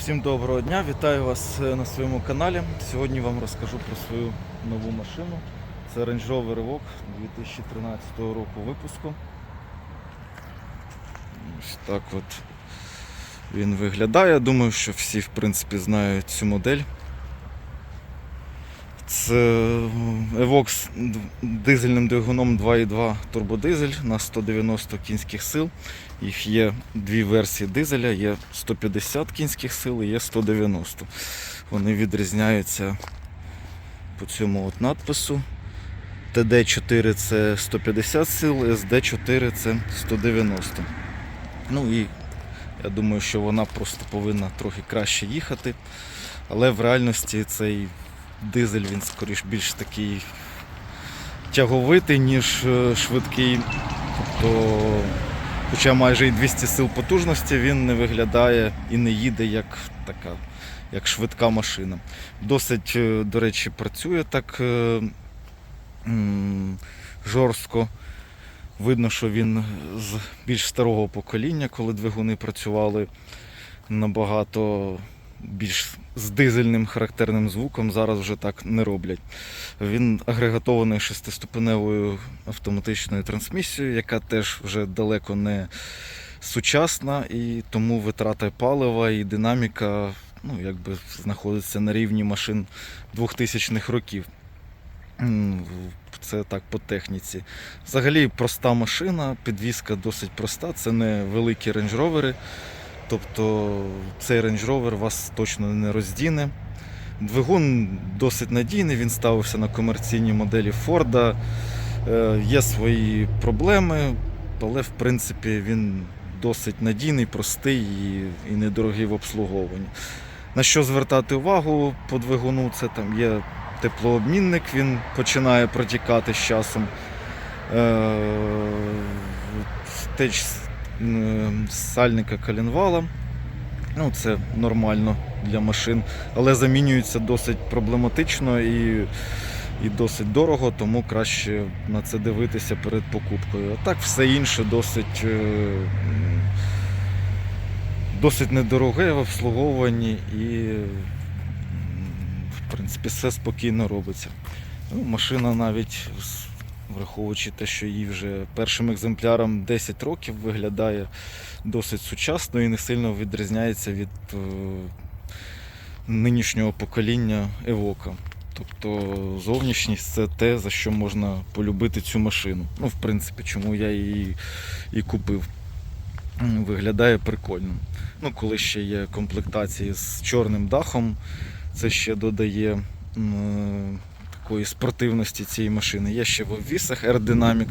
Всім доброго дня, вітаю вас е, на своєму каналі. Сьогодні вам розкажу про свою нову машину. Це Range Rover Evoque 2013 року випуску. Ось так от він виглядає. Думаю, що всі в принципі знають цю модель. Це Evoque з дизельним двигуном 2.2 турбодизель на 190 кінських сил. Їх є дві версії дизеля, є 150 кінських сил і є 190. Вони відрізняються по цьому от надпису. ТД4 це 150 сил, СД4 це 190. Ну і я думаю, що вона просто повинна трохи краще їхати. Але в реальності цей дизель він скоріш більш такий тяговитий, ніж е, швидкий. Тобто Хоча майже і 200 сил потужності він не виглядає і не їде як така, як швидка машина. Досить, е, до речі, працює так е, жорстко. Видно, що він з більш старого покоління, коли двигуни працювали набагато більш з дизельним характерним звуком, зараз вже так не роблять. Він агрегатований шестиступеневою автоматичною трансмісією, яка теж вже далеко не сучасна, і тому витрата палива і динаміка ну, якби знаходиться на рівні машин 2000-х років. Це так по техніці. Взагалі проста машина, підвізка досить проста, це не великі рейндж-ровери. Тобто цей Range Rover вас точно не роздіне. Двигун досить надійний, він ставився на комерційні моделі Форда. Е, Є свої проблеми, але в принципі він досить надійний, простий і недорогий в обслуговуванні. На що звертати увагу по двигуну, це там є теплообмінник, він починає протікати з часом. Сальника коленвала. Ну, це нормально для машин, але замінюється досить проблематично і, і досить дорого, тому краще на це дивитися перед покупкою. А так все інше досить, е, досить недороге в обслуговуванні і в принципі все спокійно робиться. Ну, машина навіть враховуючи те, що їй вже першим екземпляром 10 років виглядає досить сучасно і не сильно відрізняється від е, нинішнього покоління Евока. Тобто зовнішність це те, за що можна полюбити цю машину. Ну, в принципі, чому я її і купив. Виглядає прикольно. Ну, коли ще є комплектації з чорним дахом, це ще додає м, такої спортивності цієї машини. Є ще в обвісах аеродинамік,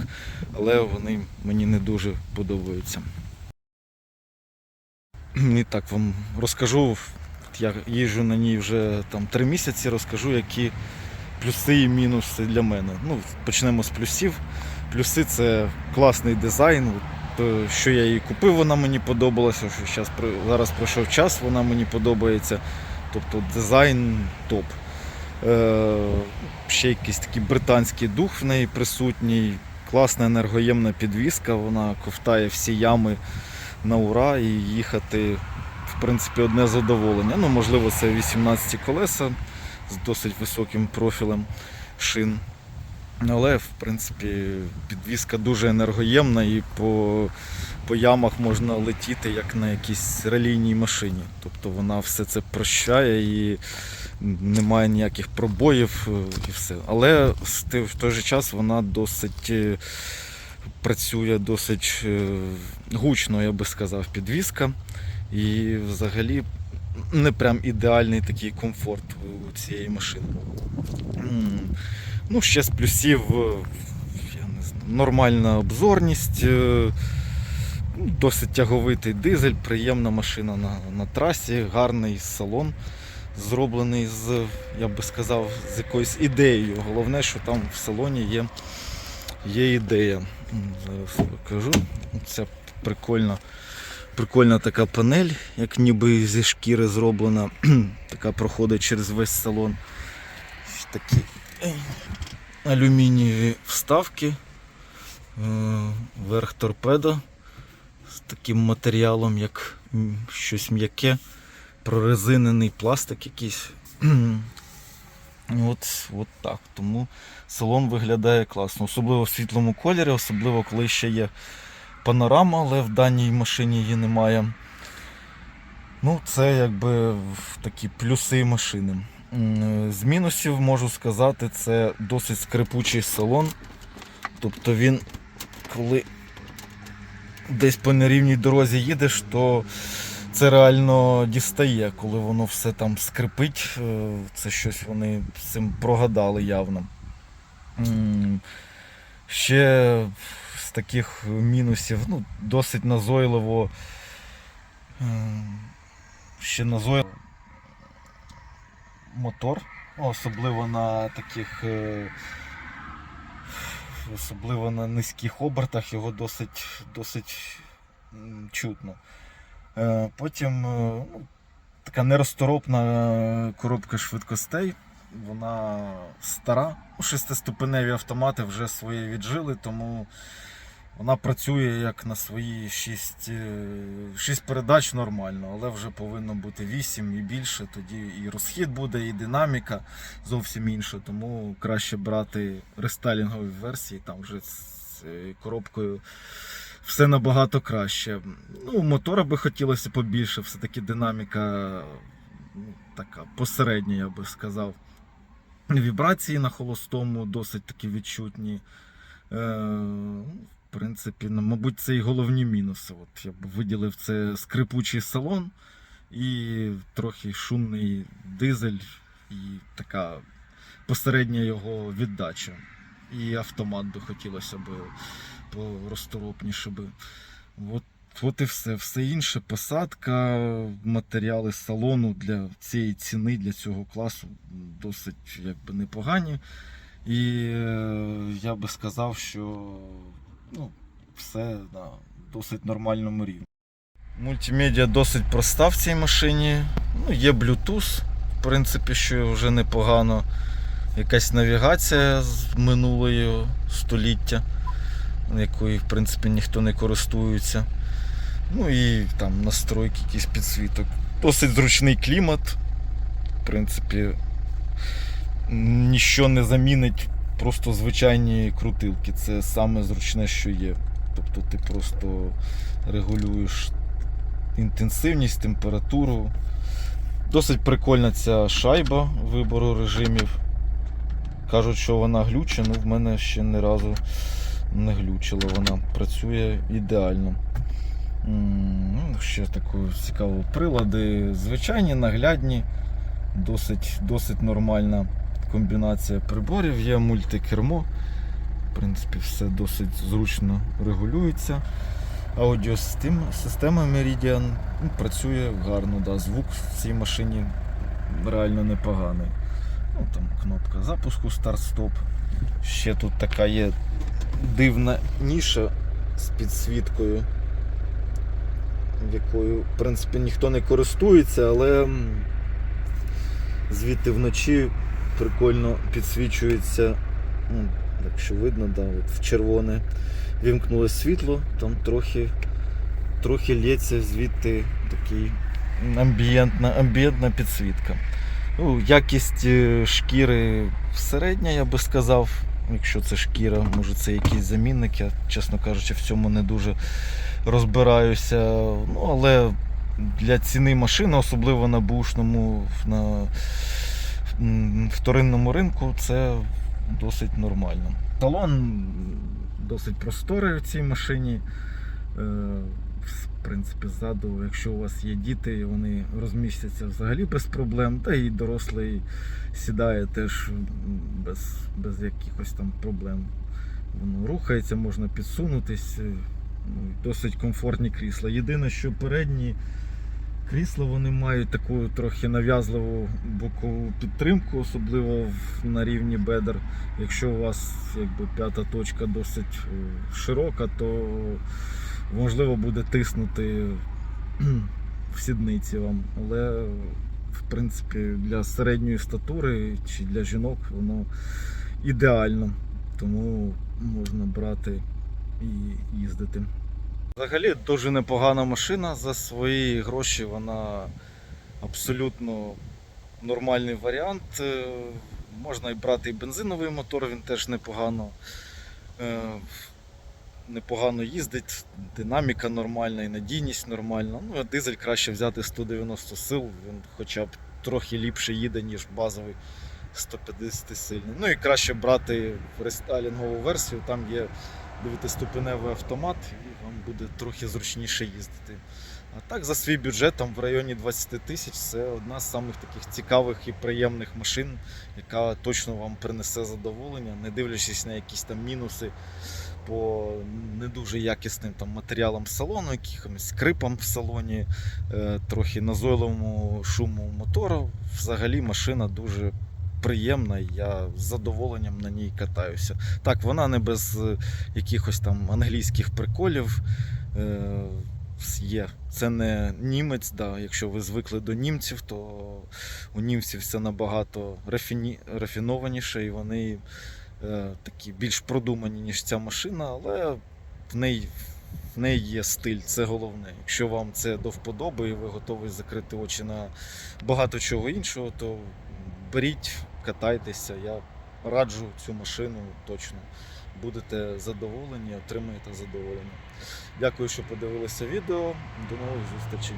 але вони мені не дуже подобаються. І так вам розкажу. Я їжджу на ній вже там три місяці, розкажу, які плюси і мінуси для мене. Ну, почнемо з плюсів. Плюси це класний дизайн. Е, Що я її купив, вона мені подобалася. Що зараз пройшов час, вона мені подобається. Тобто дизайн топ. Е, ще якийсь такий британський дух в неї присутній. Класна енергоємна підвіска, вона ковтає всі ями на ура і їхати, в принципі, одне задоволення. Ну, можливо, це 18 колеса з досить високим профілем шин. Але, в принципі, підвіска дуже енергоємна і по, по ямах можна летіти як на якійсь релійній машині. Тобто вона все це прощає і немає ніяких пробоїв е, і все. Але в той же час вона досить е, працює досить е, гучно, я би сказав, підвіска. І взагалі не прям ідеальний такий комфорт у цієї машини. Ну, ще з плюсів я не знаю, нормальна обзорність, ну, досить тяговитий дизель, приємна машина на, на трасі, гарний салон, зроблений з, я би сказав, з якоюсь ідеєю. Головне, що там в салоні є, є ідея. Зараз покажу. Це прикольна, прикольна така панель, як ніби зі шкіри зроблена, така проходить через весь салон. Такі алюмінієві вставки, е, верх торпедо з таким матеріалом, як щось м'яке, прорезинений пластик якийсь. От, от так. Тому салон виглядає класно. Особливо в світлому кольорі, особливо коли ще є панорама, але в даній машині її немає. Ну, це якби такі плюси машини. З мінусів можу сказати, це досить скрипучий салон. Тобто він, коли десь по нерівній дорозі їдеш, то це реально дістає, коли воно все там скрипить. Е, Це щось вони з цим прогадали явно. Ще з таких мінусів, ну, досить назойливо. е, Ще назойливо мотор, особливо на таких. е, Особливо на низьких обертах його досить, досить чутно. Е, Потім е, ну, така неросторопна е, коробка швидкостей. Вона стара. Ну, Шестиступеневі автомати вже своє віджили, тому вона працює як на свої 6, 6 передач нормально, але вже повинно бути 8 і більше. Тоді і розхід буде, і динаміка зовсім інша. Тому краще брати рестайлінгові версії, там вже з коробкою все набагато краще. Ну, мотора би хотілося побільше, все-таки динаміка ну, така посередня, я би сказав. Вібрації на холостому досить таки відчутні. Е, в принципі, ну, мабуть, це і головні мінуси. От я б виділив це скрипучий салон і трохи шумний дизель, і така посередня його віддача. І автомат би хотілося б поросторопніше би. От, от і все. Все інше, посадка, матеріали салону для цієї ціни, для цього класу досить якби непогані. І е, я би сказав, що ну, все на досить нормальному рівні. Мультимедіа досить проста в цій машині. Ну, є Bluetooth, в принципі, що вже непогано. Якась навігація з минулого століття, якою, в принципі, ніхто не користується. Ну і там настройки, якийсь підсвіток. Досить зручний клімат. В принципі, ніщо не замінить просто звичайні крутилки. Це саме зручне, що є. Тобто ти просто регулюєш інтенсивність, температуру. Досить прикольна ця шайба вибору режимів. Кажуть, що вона глюче, ну в мене ще ні разу не глючила. Вона працює ідеально. Ну, Ще такої цікаві прилади. Звичайні, наглядні, досить, досить нормальна комбінація приборів. Є мультикермо. В принципі, все досить зручно регулюється. Аудіосистема Meridian ну, працює гарно. Да. Звук в цій машині реально непоганий. Ну, там кнопка запуску старт-стоп. Ще тут така є дивна ніша з підсвіткою, якою, в принципі, ніхто не користується, але звідти вночі прикольно підсвічується, ну, якщо видно, да, от в червоне. Вімкнули світло, там трохи, трохи лється звідти такий амбієнтна, амбієнтна підсвітка. Ну, якість е, шкіри середня, я би сказав. Якщо це шкіра, може це якийсь замінник. Я, чесно кажучи, в цьому не дуже розбираюся. Ну, але для ціни машини, особливо на бушному, на вторинному ринку, це досить нормально. Салон досить просторий в цій машині. Принципі, ззаду, якщо у вас є діти, вони розмістяться взагалі без проблем. Та і дорослий сідає теж без, без якихось там проблем. Воно рухається, можна підсунутись. е, ну, Досить комфортні крісла. Єдине, що передні крісла вони мають таку трохи нав'язливу бокову підтримку, особливо на рівні бедер. Якщо у вас якби, п'ята точка досить е, широка, то можливо буде тиснути в сідниці вам. Але в принципі для середньої статури чи для жінок воно ідеально. Тому можна брати і їздити. Взагалі дуже непогана машина за свої гроші. Вона абсолютно нормальний варіант. Е, Можна і брати і бензиновий мотор, він теж непогано, е, непогано їздить, динаміка нормальна, і надійність нормальна. Ну, а дизель краще взяти 190 сил, він хоча б трохи ліпше їде, ніж базовий 150 сильний. Ну і краще брати рестайлінгову версію, там є 9-ступеневий автомат, і вам буде трохи зручніше їздити. А так, за свій бюджет, там в районі 20 тисяч, це одна з самих таких цікавих і приємних машин, яка точно вам принесе задоволення, не дивлячись на якісь там мінуси по не дуже якісним там матеріалам салону, якимось скрипам в салоні, е, трохи назойливому шуму мотору. Взагалі машина дуже приємна, я з задоволенням на ній катаюся. Так, вона не без е, якихось там англійських приколів. Е, Є. Це не німець, да. якщо ви звикли до німців, то у німців все набагато рафіні... рафінованіше і вони такі більш продумані, ніж ця машина, але в неї, в неї є стиль, це головне. Якщо вам це до вподоби і ви готові закрити очі на багато чого іншого, то беріть, катайтеся. Я раджу цю машину точно. Будете задоволені, отримаєте задоволення. Дякую, що подивилися відео. До нових зустрічей.